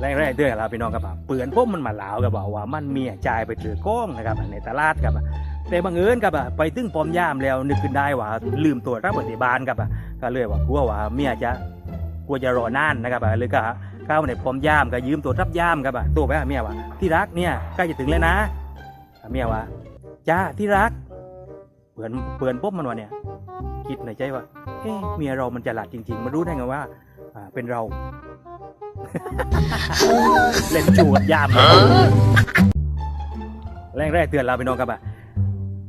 แรกๆเดือนเราพี่น้องกับว่าเปื่อนพวกมันมาหลาวกับว่ามันเมียจ่ายไปถือกล้องนะครับในตลาดกับแต่บังเอิญกับไปตึ้งปอมยามแล้วนึกขึ้นได้ว่าลืมตัวรับปฏิบาลกับก็เลยว่ากลัวว่าเมียจะกลัวจะรอนานนะครับเลยก็เข้าในปอมยามก็ยืมตัวรับยามครับตัวไปเมียว่าที่รักเนี่ยใกล้จะถึงแล้วนะเมียว่าจ้าที่รักเปื่อนเปื่อนปุ๊บมันว่าเนี่ยคิดในใจว่าเอ๊ะเมียเรามันจะหลาดจริง ๆมารู้ได้ไงว่าเป็นเรา เล่นจูกับยามแรงแรกเตือนเราไปน้องกับอะ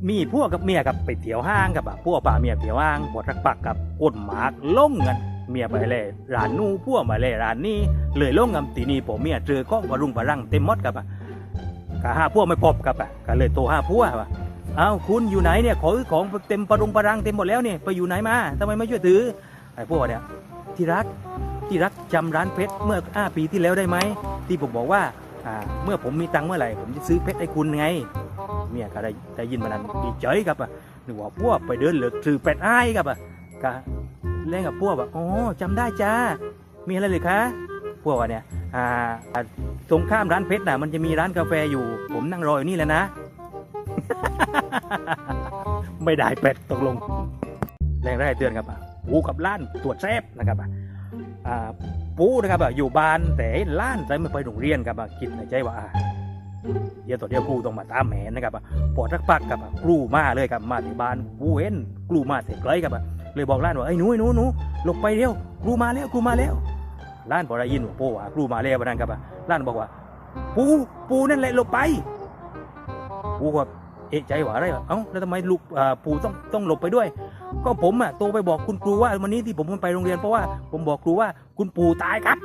มีพวกกับเมียกับไปเที่ยวห้างกับอะพวกป่าเมียเที่ยวห้างบดรักปักกับกดหมากล่งกันเมียไปเลยร้านนู้พวกมาเลยร้านนี้เลยล่งกันตีนี้ผมเมียเจอก้องวารุงปะรังเต็มหมดกับอะกะห้าพวกไม่พบกับอะก็เลยโทรห้าพวกว่ะเอ้าคุณอยู่ไหนเนี่ยของของเต็มปะรุงปะรังเต็มหมดแล้วเนี่ยไปอยู่ไหนมาทำไมไม่ช่วยถือไอ้พวกเนี่ยที่รัก ที่รักจำร้านเพชรเมื่อ 5 ปีที่แล้วได้ไหมที่ผมบอกว่าเมื่อผมมีตังค์เมื่อไหร่ผมจะซื้อเพชรให้คุณไงเมียก็ได้ได้ยินมานั้นดีใจครับอะนึกว่าพวกไปเดินเหลือถือเป็ดอ้ายครับอะก็เล่นกับพวกแบบอ๋อจำได้จ้ามีอะไรเลยคะพวกว่าเนี่ยอ่าตรงข้ามร้านเพชรน่ะมันจะมีร้านกาแฟอยู่ ผมนั่งรออยู่นี่แหล้วนะ ไม่ได้เป็ดตกลง แรงแรกเตือนครับอะหูกับล้านตรวจแซบนะครับอะ ปูนะครับอะอยู่บ้านแต่ล้านใจไม่ไปโรงเรียนครับอะคิดในใจว่าเดี๋ยวต่อเดียวครูต้องมาตามแหนนะครับอะปอดรักปักครับอะครูมาเลยครับมาที่บ้านครูเห็นครูมาเสร็จไกลครับอะเลยบอกล้านว่าไอ้หนูไอ้หนูหนูหลบไปเร็วครูมาแล้วครูมาแล้วล้านพอได้ยินว่าโป้ว่าครูมาแล้ววันนั้นครับล้านบอกว่าปูปูนั่นแหละหลบไปปูก็ เอะใจว่าอะไรวะเอ้าแล้วทำไมลูกอ่าปูต้องต้องหลบไปด้วย ก็ผมอะโตไปบอกคุณครูว่าวันนี้ที่ผมไปโรงเรียนเพราะว่าผมบอกครูว่าคุณปู่ตายครับ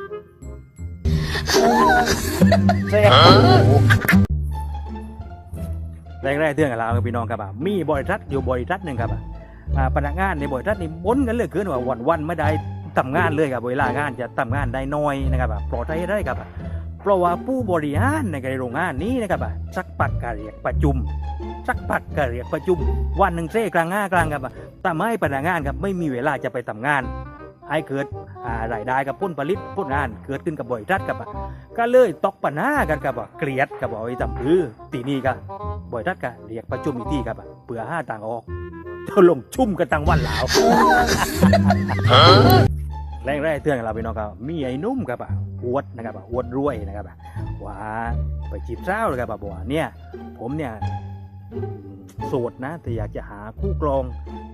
แซ่บแรกๆเรื่องกับเราครับพี่น้องครับอะมีบริษัทอยู่บริษัทหนึ่งครับอะอ่าพนักงานในบริษัทนี่บ่นกันเหลยเกินว่าวันวันๆไม่ได้ทำงานเลยครับเวลางานจะทำงานได้น้อยนะครับอะปลอดภัยได้ครับอะ เพราะว่าผู้บริหารในโรงงานนี้นะครับอะสักปักกะเรียกประชุม สักปักกะเรียกประชุม วันหนึ่งเซ่กลางงากลางครับอะแต่ไม่พนักงานครับไม่มีเวลาจะไปทำงานให้เกิดอ่ารายได้กับพ้นผลิตพ้นงานเกิดขึ้นกับบริษัทครับอะก็เลยตกปัญหากันครับว่าเกลียดกับไอ้ตำพือตีนี้ก็บริษัทก็เรียกประชุมอีกที่ครับอะเผื่อห้าต่างออกจะลงชุ่มกันตั้งวันหลาว แรงแรกเตือนกับเราไปน้องครับมีไอ้นุ่มครับอะอวดนะครับอะอวดรวยนะครับอะว่าไปจีบสาวเลยครับอะบอกว่าเนี่ยผมเนี่ยโสดนะ แต่อยากจะหาคู่ครอง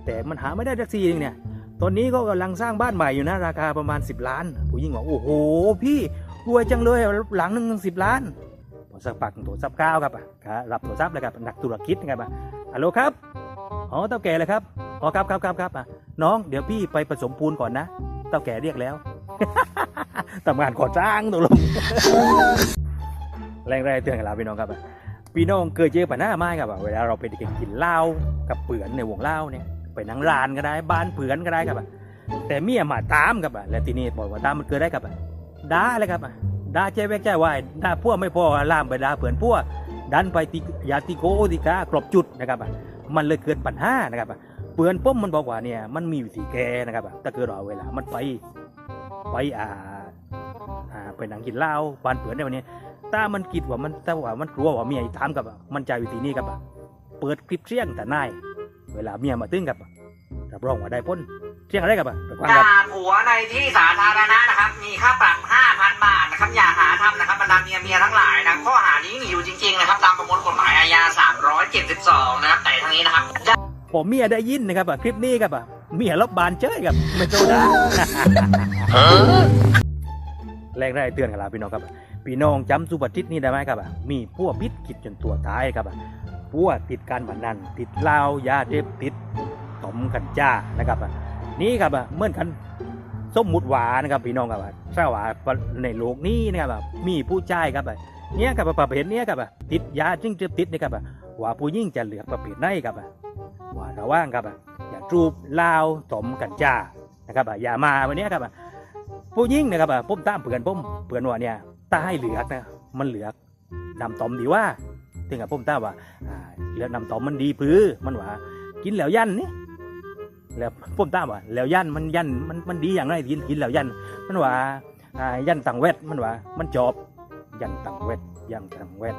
แต่มันหาไม่ได้สักทีนึงเนี่ย ตอนนี้ก็กำลังสร้างบ้านใหม่อยู่นะ ราคาประมาณ 10 ล้าน ผู้หญิงบอกโอ้โห พี่รวยจังเลยหลังหนึ่งสิบล้านพอสักปักโทรศัพท์ก้าวครับอะครับรับโทรศัพท์เลยครับนักธุรกิจนะครับอะฮัลโหลครับอ๋อเต้าแก่เลยครับอ๋อครับครับครับครับอะ น้องเดี๋ยวพี่ไปผสมปูนก่อนนะเต้าแก่เรียกแล้วทำงานก่อสร้างตกลงแรงๆเตือนกับเราพี่น้องครับพี่น้องเคยเจอปัญหาไหมครับเวลาเราไปกินเหล้ากับเปือนในวงเหล้าเนี่ยไปนั่งร้านก็ได้บ้านเผือนก็ได้ครับแต่เมียมาตามครับและทีนี้บอกว่าตามมันเกิดได้ครับด่าเลยครับด่าใจแวกใจวายด่าพวกไม่พอล่ามไปด่าเผือนพวกดันไปติยาติโกติกากรอบจุดนะครับมันเลยเกิดปัญหานะครับ อะเปือนปุ๊บมันบอกว่าเนี่ยมันมีวิธีแก้นะครับถ้าเกิดว่าเวลามันไปไปอ่าอ่าไปนั่งกินเหล้าบานเผือนในวันนี้ถ้ามันคิดว่ามันถ้าว่ามันกลัวว่าเมียอีตามกับมันใจวิธีนี้ครับเปิดคลิปเสียงแต่นายเวลาเมียมาตึ้งกับรับรองว่าได้พ้นเที่ยงอะไรกับไปฟังกัด่าผัวในที่สาธารณะนะครับ มีค่าปรับ 5,000 บาทนะครับอย่าหาทำนะครับบรรดาเมียเมียทั้งหลายนะข้อหานี้มีอยู่จริง ๆ นะครับ ตามประมวลกฎหมายอาญา 372 นะครับแต่ทั้งนี้นะครับ ผมเมียได้ยินนะครับคลิปนี้ครับเมียลบบานเจ้ยกับไม่โจดาแรงได้เตือนกันลาพี่น้องครับพี่น้องจำสุปฏิษนี่ได้ไหมครับมีพวกพิษกิจจนตัวตายครับพวกติดการบันนันติดเหล้ายาเสพติดตมกันจ้านะครับนี่ครับเมื่อกันสมมุติว่านะครับพี่น้องครับถ้าว่าในโลกนี้นะครับมีผู้ชายครับเนี่ยครับประเภทเนี้ยครับติดยาจึงจะติดนะครับว่าผู้หญิงจะเหลือประเภทไหนครับ ว่าระว่างครับอย่าจูบล้าตมกันจ้านะครับอย่ามาวันนี้ครับผู้หญิงนะครับผมตามเพื่อนผมเพื่อนว่าเนี่ยถ้าให้เหลือกนะมันเหลือกนำตอมดีว่าถึงกับผมตามว่าอ่าเหลือกนำตอมมันดีพื้อมันว่า กินแล้วยันนี่แล้วผมตามว่าแล้วยันมันยันมันมันดีอย่างไรกินกินแล้วยัน มันว่ายันตังเวทมันว่า มันจบยันตังเวทยันตังเวท